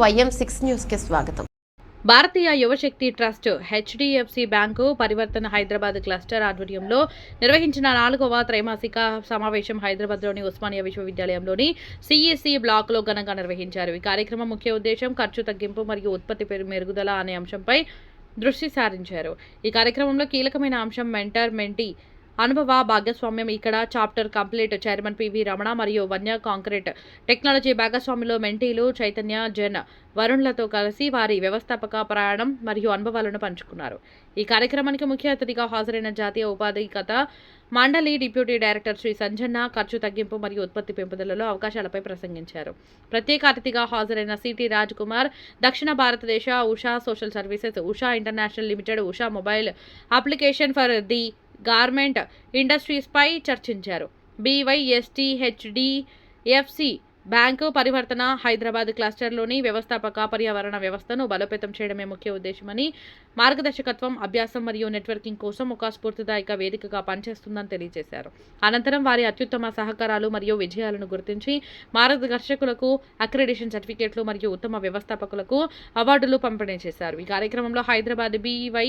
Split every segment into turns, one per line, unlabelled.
YM six న్యూస్కి స్వాగతం.
భారతీయ యువశక్తి trust HDFC bank పరివర్తన హైదరాబాద్ క్లస్టర్ ఆధ్వర్యంలో నిర్వహించిన నాలుగవ త్రైమాసిక సమావేశం హైదరాబాద్లోని ఉస్మానియా విశ్వవిద్యాలయంలోని సిఈసి బ్లాక్లో ఘనంగా నిర్వహించారు. ఈ కార్యక్రమం ముఖ్య ఉద్దేశం ఖర్చు తగ్గింపు మరియు ఉత్పత్తి పేరు మెరుగుదల అనే అంశంపై దృష్టి సారించారు. ఈ కార్యక్రమంలో కీలకమైన అంశం మెంటర్ మెంటీ అనుభవ భాగస్వామ్యం ఇక్కడ chapter complete. Chairman PV Ramana మరియు వన్య కాంక్రీట్ టెక్నాలజీ భాగస్వామిలో మెంటీలు చైతన్య జన్ వరుణ్లతో కలిసి వారి వ్యవస్థాపక ప్రయాణం మరియు అనుభవాలను పంచుకున్నారు. ఈ కార్యక్రమానికి ముఖ్య అతిథిగా హాజరైన జాతీయ ఉపాధికత మండలి డిప్యూటీ డైరెక్టర్ శ్రీ సంజన్న ఖర్చు తగ్గింపు మరియు ఉత్పత్తి పెంపుదలలో అవకాశాలపై ప్రసంగించారు. ప్రత్యేక అతిథిగా హాజరైన సిటీ రాజ్ కుమార్ దక్షిణ భారతదేశ Usha social services Usha international limited Usha mobile application for the garment ఇండస్ట్రీస్పై చర్చించారు. బీవైఎస్టీహెచ్డిఎఫ్సి బ్యాంకు పరివర్తన హైదరాబాద్ క్లస్టర్లోని వ్యవస్థాపక పర్యావరణ వ్యవస్థను బలోపేతం చేయడమే ముఖ్య ఉద్దేశమని మార్గదర్శకత్వం అభ్యాసం మరియు నెట్వర్కింగ్ కోసం ఒక స్ఫూర్తిదాయక వేదికగా పనిచేస్తుందని తెలియజేశారు. అనంతరం వారి అత్యుత్తమ సహకారాలు మరియు విజయాలను గుర్తించి మార్గదర్శకులకు అక్రెడిషన్ సర్టిఫికేట్లు మరియు ఉత్తమ వ్యవస్థాపకులకు అవార్డులు పంపిణీ చేశారు. ఈ కార్యక్రమంలో హైదరాబాద్ బీవై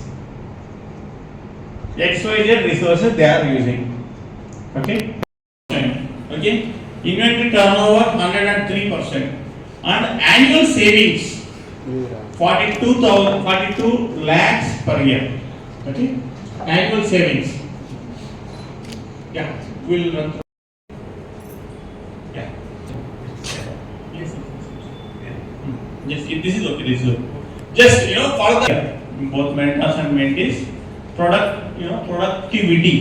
XYZ resources they are using. Okay. Okay. Inventory turnover 103 percent and annual savings. 42,000, 42 lakhs per year. Okay, annual savings. Yeah, we'll run through. Yeah. Yes, Hmm. this is okay, this is okay. Just, you know, follow the, both mentors and mentees, product you know productivity